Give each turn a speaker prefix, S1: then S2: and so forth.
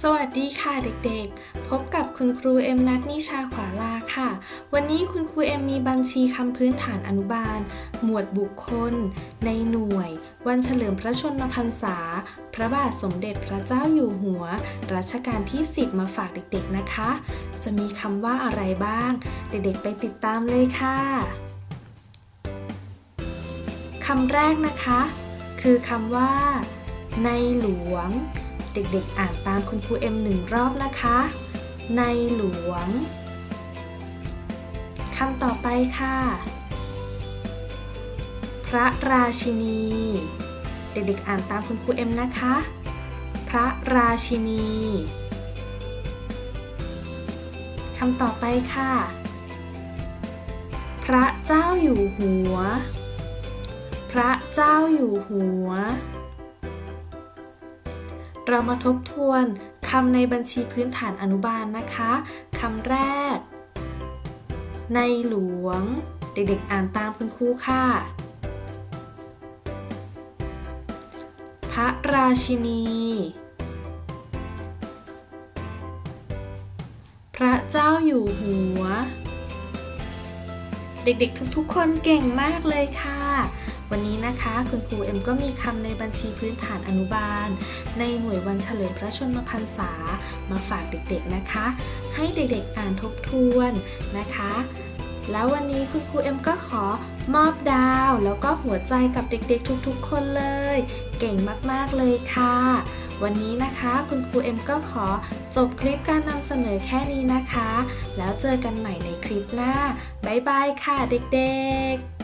S1: สวัสดีค่ะเด็กๆ พบกับคุณครูเอ็มนัทนิชาขวาลาค่ะ วันนี้คุณครูเอ็มมีบัญชีคำพื้นฐานอนุบาล หมวดบุคคล ในหน่วย วันเฉลิมพระชนมพรรษา พระบาทสมเด็จพระเจ้าอยู่หัว รัชกาลที่ 10 มาฝากเด็กๆนะคะ จะมีคำว่าอะไรบ้าง เด็กๆไปติดตามเลยค่ะคำแรกนะคะ คือคำว่า ในหลวง เด็กๆ อ่านตามคุณครูเอ็มหนึ่งรอบนะคะ ในหลวงคำต่อไปค่ะ พระราชินี เด็กๆ อ่านตามคุณครูเอ็มนะคะ พระราชินีคำต่อไปค่ะ พระเจ้าอยู่หัว พระเจ้าอยู่หัว เรามาทบทวนคำในบัญชีพื้นฐานอนุบาลนะคะคำแรก ในหลวง เด็กๆอ่านตามคุณครูค่ะ พระราชินี พระเจ้าอยู่หัว เด็กๆทุกๆคนเก่งมากเลยค่ะ วันนี้นะคะ คุณครูเอ็มก็มีคำในบัญชีพื้นฐานอนุบาล ในหน่วยวันเฉลิมพระชนมพรรษามาฝากเด็กๆนะคะ ให้เด็กๆอ่านทบทวนนะคะ แล้ววันนี้คุณครูเอ็มก็ขอมอบดาว แล้วก็หัวใจกับเด็กๆ ทุกๆ คนเลย เก่งมากๆเลยค่ะ วันนี้นะคะคุณครูเอ็มก็ขอจบคลิปการนำเสนอแค่นี้นะคะ แล้วเจอกันใหม่ในคลิปหน้าบ๊ายบายค่ะเด็กๆ